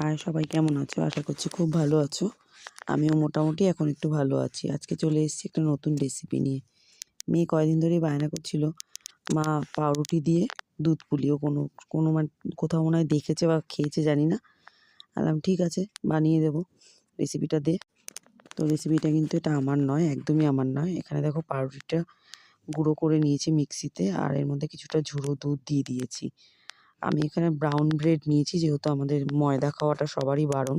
High সবাই কেমন আছো? আশা করছি খুব ভালো আছো। আমিও মোটামুটি এখন একটু ভালো আছি। আজকে চলে এসেছি একটা নতুন রেসিপি নিয়ে। মেয়ে কয়দিন ধরেই বায়না করছিল মা পাউরুটি দিয়ে দুধ পুলিও কোনো কোনো মানে কোথাও মনে হয় দেখেছে বা খেয়েছে, জানি না। আলাম, ঠিক আছে, বানিয়ে দেবো রেসিপিটা দে। তো রেসিপিটা কিন্তু এটা আমার নয়, একদমই আমার নয়। এখানে দেখো পাউরুটিটা গুঁড়ো করে নিয়েছি মিক্সিতে, আর এর মধ্যে কিছুটা ঝুড়ো দুধ দিয়ে দিয়েছি। আমি এখানে ব্রাউন ব্রেড নিয়েছি, যেহেতু আমাদের ময়দা খাওয়াটা সবারই বারণ।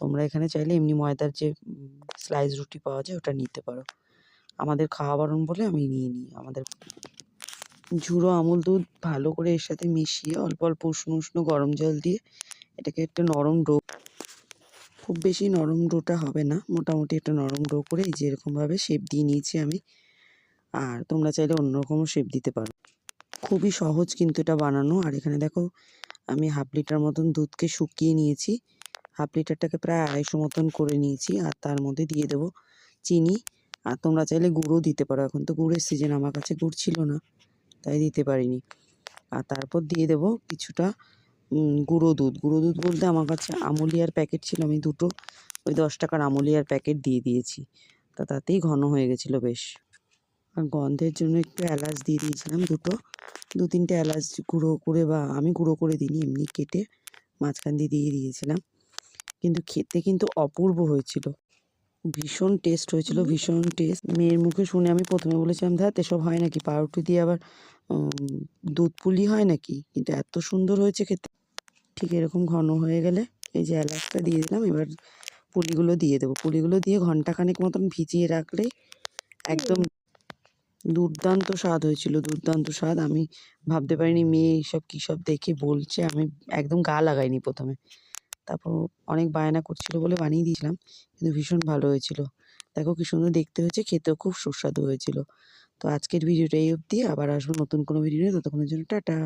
তোমরা এখানে চাইলে এমনি ময়দার যে স্লাইস রুটি পাওয়া যায়, ওটা নিতে পারো। আমাদের খাওয়া বারণ বলে আমি নিয়ে নিই। আমাদের ঝুড়ো আমুল দুধ ভালো করে এর সাথে মিশিয়ে অল্প অল্প উষ্ণ উষ্ণ গরম জল দিয়ে এটাকে একটা নরম ডো, খুব বেশি নরম ডোটা হবে না। মোটামুটি একটা নরম ডো করে এই যে এরকমভাবে শেপ দিয়ে নিয়েছি আমি। আর তোমরা চাইলে অন্যরকমও শেপ দিতে পারো। খুবই সহজ কিন্তু এটা বানানো। আর এখানে দেখো, আমি হাফ লিটার মতন দুধকে শুকিয়ে নিয়েছি। হাফ লিটারটাকে প্রায় আড়াইশো মতন করে নিয়েছি আর তার মধ্যে দিয়ে দেবো চিনি। আর তোমরা চাইলে গুঁড়ো দিতে পারো। এখন তো গুড়ের সিজন আমার কাছে গুড় ছিল না, তাই দিতে পারিনি। আর তারপর দিয়ে দেবো কিছুটা গুঁড়ো দুধ। গুঁড়ো দুধ বলতে আমার কাছে আমুলিয়ার প্যাকেট ছিল, আমি দুটো, ওই দশ টাকার আমুলিয়ার প্যাকেট দিয়ে দিয়েছি। তা তাতেই ঘন হয়ে গেছিল বেশ। আর গন্ধের জন্য একটু এলাচ দিয়ে দিয়েছিলাম দুটো। দু তিনটে এলাচ গুঁড়ো করে বা আমি গুঁড়ো করে দিইনি এমনি কেটে মাঝখান দিয়ে দিয়ে দিয়েছিলাম। কিন্তু খেতে কিন্তু অপূর্ব হয়েছিল। ভীষণ টেস্ট হয়েছিল ভীষণ টেস্ট মেয়ের মুখে শুনে আমি প্রথমে বলেছিলাম ধ্যাত এসব হয় নাকি? পাউরুটি দিয়ে আবার দুধ পুলি হয় নাকি? কিন্তু এত সুন্দর হয়েছে খেতে। ঠিক এরকম ঘন হয়ে গেলে এই যে এলাচটা দিয়ে দিলাম এবার পুলিগুলো দিয়ে দেবো। পুলিগুলো দিয়ে ঘন্টাখানেক মতন ভিজিয়ে রাখলেই একদম দুর্দান্ত স্বাদ হয়েছিল, দুর্দান্ত স্বাদ। আমি ভাবতে পারিনি মেয়ে এইসব কী সব দেখে বলছে। আমি একদম গা লাগাইনি প্রথমে। তারপর অনেক বায়না করছিল বলে বানিয়ে দিয়েছিলাম, কিন্তু ভীষণ ভালো হয়েছিল। দেখো কি সুন্দর দেখতে হয়েছে, খেতেও খুব সুস্বাদু হয়েছিল। তো আজকের ভিডিওটা এই অবধি। আবার আসব নতুন কোনো ভিডিও ততক্ষণের জন্য টাটা।